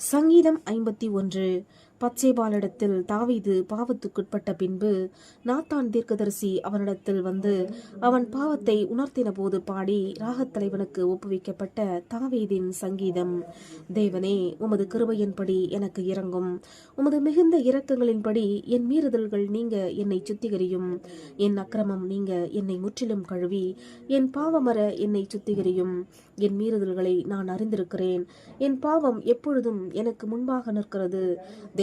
சங்கீதம் ஐம்பத்தி ஒன்று. பச்சைபாலிடத்தில் தாவீது பாவத்துக்குட்பட்ட பின்பு நாத்தான் தீர்க்கதரிசி அவனிடத்தில் வந்து அவன் பாவத்தை உணர்த்தின போது பாடி ராகத்தலைவனுக்கு ஒப்புவிக்கப்பட்ட தாவீதின் சங்கீதம் தேவனே உமது கிருபையின்படி எனக்கு இறங்கும் உமது மிகுந்த இரக்கங்களின்படி என் மீறுதல்கள் நீங்க என்னை சுத்திகரியும். என் அக்கிரமம் நீங்க என்னை முற்றிலும் கழுவி. என் பாவமர என்னை சுத்திகரியும். என் மீறுதல்களை நான் அறிந்திருக்கிறேன். என் பாவம் எப்பொழுதும் எனக்கு முன்பாக நிற்கிறது.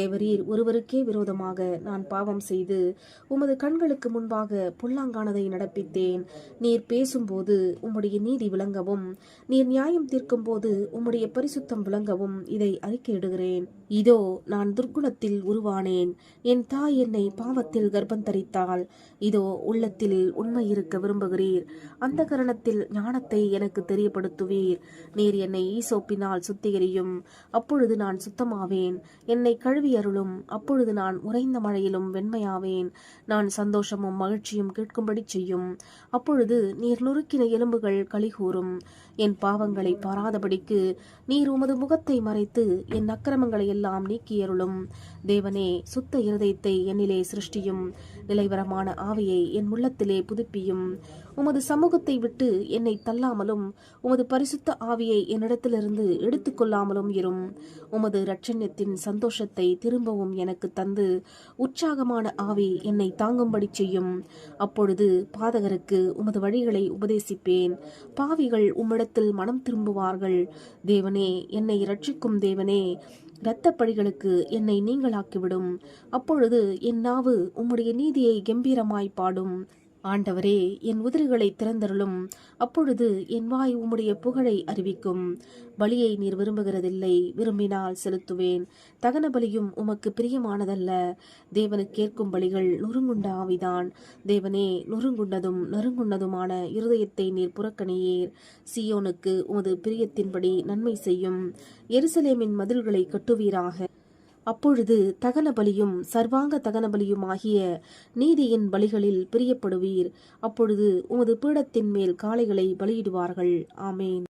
தேவரீர் ஒருவருக்கே விரோதமாக நான் பாவம் செய்து உமது கண்களுக்கு முன்பாக பொல்லாங்கானதை நடப்பித்தேன். நீர் பேசும்போது உம்முடைய நீதி விளங்கவும் நீர் நியாயம் தீர்க்கும் போது உம்முடைய பரிசுத்தம் விளங்கவும் இதை அறிக்கையிடுகிறேன். இதோ நான் துர்க்குணத்தில் உருவானேன். என் தாய் என்னை பாவத்தில் கர்ப்பந்தரித்தாள். இதோ உள்ளத்தில் உண்மை இருக்க விரும்புகிறீர். அந்த கரணத்தில் ஞானத்தை எனக்கு தெரியப்படுத்துவீர். நீர் என்னை ஈசோப்பினால் சுத்திகரியும். அப்பொழுது நான் சுத்தமாவேன். என்னை கழுவி அருளும் அப்பொழுது நான் உறைந்த மழையிலும் வெண்மையாவேன். நான் சந்தோஷமும் மகிழ்ச்சியும் கேட்கும்படி செய்யும். அப்பொழுது நீர் நுறுக்கின எலும்புகள் கலிகூறும் என் பாவங்களை பாராதபடிக்கு நீர் உமது முகத்தை மறைத்து என் அக்கிரமங்களை எல்லாம் நீக்கியருளும் தேவனே சுத்த இருதயத்தை என்னிலே சிருஷ்டியும் நிலைவரமான ஆவியை என் உள்ளத்திலே புதுப்பியும். உமது சமூகத்தை விட்டு என்னை தள்ளாமலும் உமது பரிசுத்த ஆவியை என்னிடத்திலிருந்து எடுத்துக்கொள்ளாமலும் இரும். உமது இரட்சண்யத்தின் சந்தோஷத்தை திரும்பவும் எனக்கு தந்து உற்சாகமான ஆவி என்னை தாங்கும்படி செய்யும். அப்பொழுது பாதகருக்கு உமது வழிகளை உபதேசிப்பேன். பாவிகள் உம்மிடத்தில் மனம் திரும்புவார்கள். தேவனே என்னை இரட்சிக்கும் தேவனே இரத்தப்பழிகளுக்கு என்னை நீங்களாக்கிவிடும். அப்பொழுது என் நாவு உம்முடைய நீதியை கம்பீரமாய் பாடும். ஆண்டவரே என் உதிரிகளை திறந்தருளும். அப்பொழுது என் வாய் உம்முடைய புகழை அறிவிக்கும். பலியை நீர் விரும்புகிறதில்லை விரும்பினால் செலுத்துவேன். தகன பலியும் உமக்கு பிரியமானதல்ல. தேவனுக்கு கேட்கும் பலிகள் நொறுங்குண்ட ஆவிதான். தேவனே நொறுங்குண்டதும் நறுங்குண்டதுமான இருதயத்தை நீர் புறக்கணியீர். சியோனுக்கு உமது பிரியத்தின்படி நன்மை செய்யும். எருசலேமின் மதில்களை கட்டுவீராக. அப்பொழுது தகனபலியும் சர்வாங்க தகனபலியும் ஆகிய நீதியின் பலிகளில் பிரியப்படுவீர். அப்பொழுது உமது பீடத்தின் மேல் காளைகளை பலியிடுவார்கள். ஆமேன்.